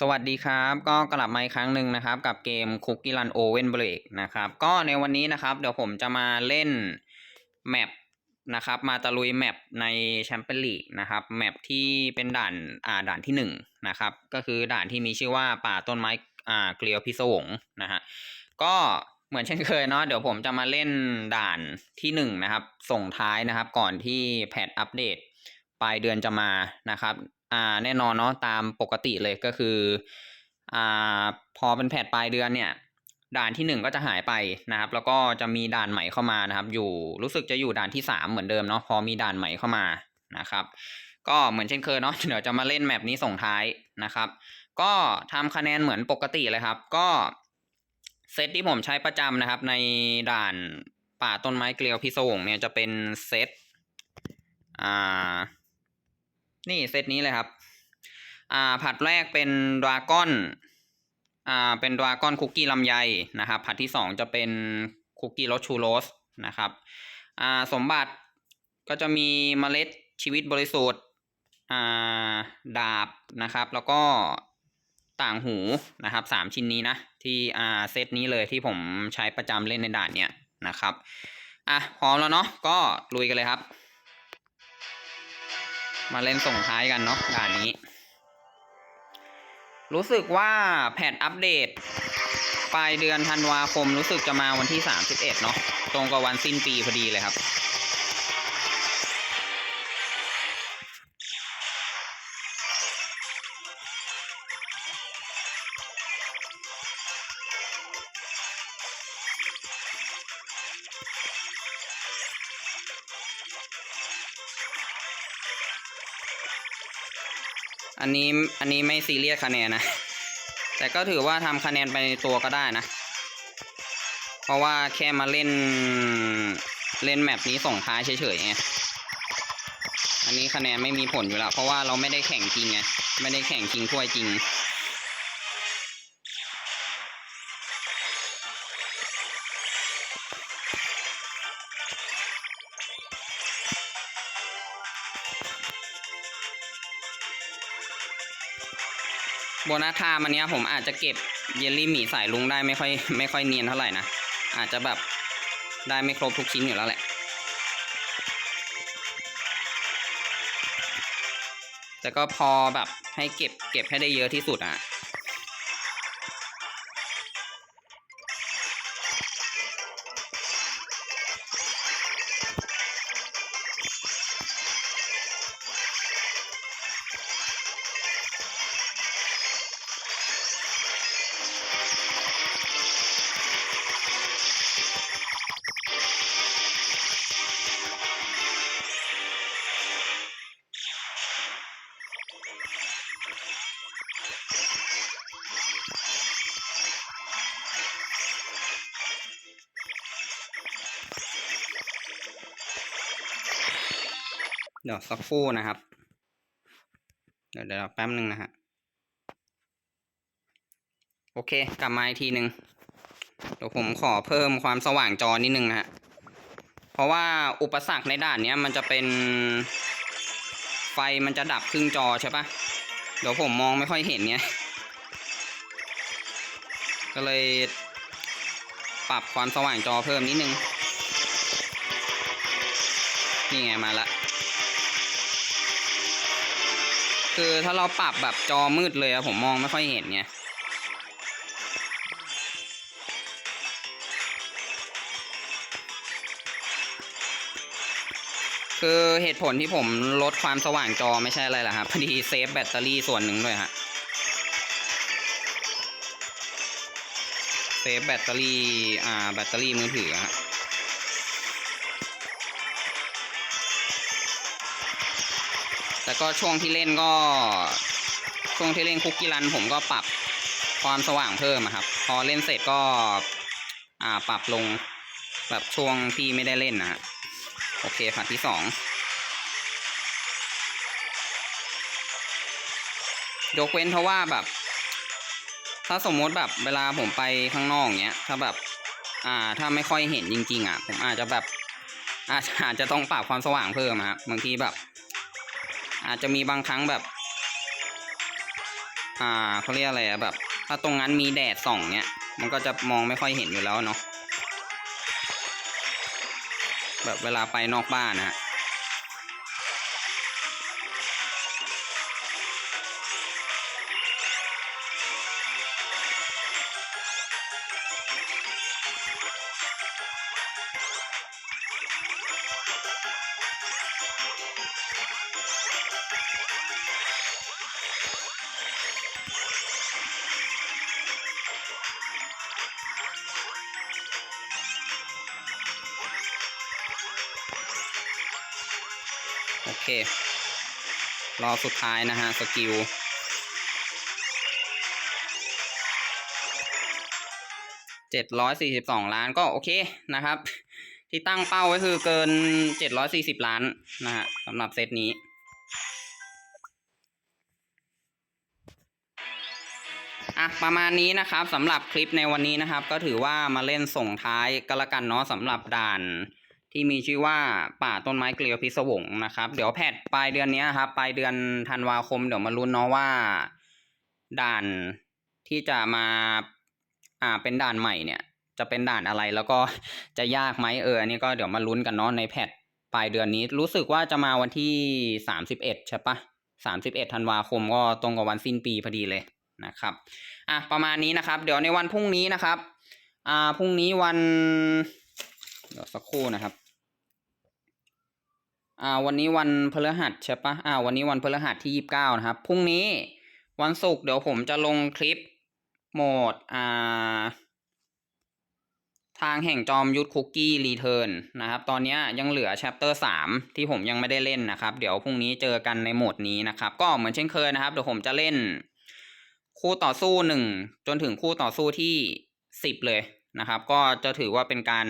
สวัสดีครับก็กลับมาอีกครั้งหนึ่งนะครับ กับเกม Cookie Run Oven Break นะครับก็ในวันนี้นะครับ เดี๋ยวผมจะมาเล่นแมปนะครับมาตะลุยแมปในแชมเปี้ยนลีกนะครับแมปที่เป็นด่านอ่าด่านที่หนึ่งนะครับก็คือด่านที่มีชื่อว่าป่าต้นไม้อ่าเกลียวพิศวงนะฮะก็เหมือนเช่นเคยเนาะเดี๋ยวผมจะมาเล่นด่านที่หนึ่งนะครับส่งท้ายนะครับก่อนที่แพทอัปเดตปลายเดือนจะมานะครับ อ่าแน่นอนเนาะตามปกติเลยก็คืออ่าพอเป็นแพทปลายเดือนเนี่ยด่านที่หนึ่งก็จะหายไปนะครับ แล้วก็จะมีด่านใหม่เข้ามานะครับ อยู่รู้สึกจะอยู่ด่านที่สามเหมือนเดิมเนาะพอมีด่านใหม่เข้ามานะครับ ก็เหมือนเช่นเคยเนาะเดี๋ยวจะมาเล่นแมปนี้ส่งท้ายนะครับ ก็ทำคะแนนเหมือนปกติเลยครับ ก็เซตที่ผมใช้ประจำนะครับ ในด่านป่าต้นไม้เกลียวพิศวงเนี่ยจะเป็นเซตอ่า นี่เซตนี้เลยครับ อ่าผัดแรกเป็นดราก้อน อ่าเป็นดราก้อนคุกกี้ลำไยนะครับ ผัดที่สองจะเป็นคุกกี้รสชูโรสนะครับ อ่าสมบัติก็จะมีเมล็ดชีวิตบริสุทธิ์ อ่าดาบนะครับ แล้วก็ต่างหูนะครับสามชิ้นนี้นะ ที่อ่าเซตนี้เลยที่ผมใช้ประจำเล่นในด่านเนี้ยนะครับ อะพร้อมแล้วเนาะก็ลุยกันเลยครับ มาเล่นส่งท้ายกันเนาะด่านนี้ รู้สึกว่าแพทอัปเดต ปลายเดือนธันวาคมรู้สึกจะมาวันที่31เนาะตรงกับวันสิ้นปีพอดีเลยครับ อันนี้อันนี้ไม่ซีเรียสคะแนนนะ แต่ก็ถือว่าทำคะแนนไปในตัวก็ได้นะ เพราะว่าแค่มาเล่นเล่นแมปนี้ส่งท้ายเฉยๆไงอันนี้คะแนนไม่มีผลอยู่แล้วเพราะว่าเราไม่ได้แข่งจริงไงไม่ได้แข่งจริงถ้วยจริง โบนัสทามอันเนี้ยผมอาจจะเก็บเยลลี่หมีสายลุงได้ไม่ค่อยไม่ค่อยเนียนเท่าไหร่นะ อาจจะแบบได้ไม่ครบทุกชิ้นอยู่แล้วแหละ แต่ก็พอแบบให้เก็บเก็บให้ได้เยอะที่สุดอะ เดี๋ยวสักครู่นะครับ เดี๋ยวเดี๋ยวแป๊บหนึ่งนะฮะโอเค กลับมาอีกทีหนึ่งเดี๋ยวผมขอเพิ่มความสว่างจอนิดนึงนะฮะ เพราะว่าอุปสรรคในด่านนี้มันจะเป็นไฟมันจะดับครึ่งจอใช่ปะเดี๋ยวผมมองไม่ค่อยเห็นไงก็เลยปรับความสว่างจอเพิ่มนิดนึง นี่ไงมาละ คือถ้าเราปรับแบบจอมืดเลยอะผมมองไม่ค่อยเห็นไงคือเหตุผลที่ผมลดความสว่างจอไม่ใช่อะไรหรอกครับพอดีเซฟแบตเตอรี่ส่วนหนึ่งด้วยฮะเซฟแบตเตอรี่อ่าแบตเตอรี่มือถืออะฮะ แต่ก็ช่วงที่เล่นก็ ช่วงที่เล่นคุกกี้รัน ผมก็ปรับความสว่างเพิ่มครับ พอเล่นเสร็จก็อ่าปรับลงแบบช่วงที่ไม่ได้เล่นนะฮะโอเคผัดที่สองยกเว้นเพราะว่าแบบ ถ้าสมมติแบบเวลาผมไปข้างนอกเนี้ย ถ้าแบบ อ่าถ้าไม่ค่อยเห็นจริง ๆ อะ ผมอาจจะแบบอาจจะต้องปรับความสว่างเพิ่มครับบางทีแบบ อาจจะมีบางครั้งแบบ อ่าเขาเรียกอะไรอะแบบ ถ้าตรงนั้นมีแดดส่องเนี้ย มันก็จะมองไม่ค่อยเห็นอยู่แล้วเนาะแบบเวลาไปนอกบ้านนะฮะ เค รอสุดท้ายนะฮะ สกิล เจ็ดร้อยสี่สิบสองล้านก็โอเคนะครับ ที่ตั้งเป้าไว้คือเกินเจ็ดร้อยสี่สิบล้านนะฮะสำหรับเซตนี้อะประมาณนี้นะครับสำหรับคลิปในวันนี้นะครับ ก็ถือว่ามาเล่นส่งท้ายก็แล้วกันเนาะสำหรับด่าน ที่มีชื่อว่าป่าต้นไม้เกลียวพิศวงนะครับ เดี๋ยวแพทปลายเดือนนี้ครับปลายเดือนธันวาคมเดี๋ยวมาลุ้นเนาะว่า ด่านที่จะมาอ่าเป็นด่านใหม่เนี่ย จะเป็นด่านอะไรแล้วก็จะยากไหมเอออันนี้ก็เดี๋ยวมาลุ้นกันเนาะในแพทปลายเดือนนี้รู้สึกว่าจะมาวันที่สามสิบเอ็ดใช่ปะสามสิบเอ็ดธันวาคมก็ตรงกับวันสิ้นปีพอดีเลยนะครับอะประมาณนี้นะครับ เดี๋ยวในวันพรุ่งนี้นะครับอ่าพรุ่งนี้วัน เดี๋ยวสักครู่นะครับ อ่า วันนี้วันพฤหัสใช่ปะอ่า วันนี้วันพฤหัสที่ยี่สิบเก้านะครับ พรุ่งนี้วันศุกร์เดี๋ยวผมจะลงคลิปโหมด อ่า ทางแห่งจอมยุทธคุกกี้รีเทิร์นนะครับ ตอนนี้ยังเหลือแชปเตอร์สามที่ผมยังไม่ได้เล่นนะครับ เดี๋ยวพรุ่งนี้เจอกันในโหมดนี้นะครับ ก็เหมือนเช่นเคยนะครับ เดี๋ยวผมจะเล่น คู่ต่อสู้หนึ่งจนถึงคู่ต่อสู้ที่สิบเลยนะครับ ก็จะถือว่าเป็นการ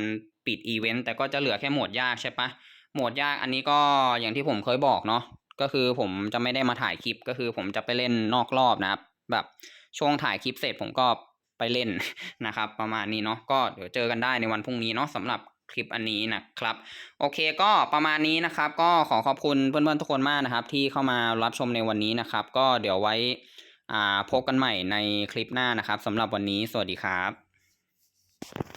ปิดอีเวนต์แต่ก็จะเหลือแค่โหมดยากใช่ปะโหมดยากอันนี้ก็อย่างที่ผมเคยบอกเนาะก็คือผมจะไม่ได้มาถ่ายคลิปก็คือผมจะไปเล่นนอกรอบนะครับ แบบช่วงถ่ายคลิปเสร็จผมก็ไปเล่นนะครับ ประมาณนี้เนาะก็เดี๋ยวเจอกันได้ในวันพรุ่งนี้เนาะสำหรับคลิปอันนี้นะครับ โอเคก็ประมาณนี้นะครับ ก็ขอขอบคุณเพื่อนๆทุกคนมากนะครับ ที่เข้ามารับชมในวันนี้นะครับ ก็เดี๋ยวไว้อ่าพบกันใหม่ในคลิปหน้านะครับสำหรับวันนี้สวัสดีครับ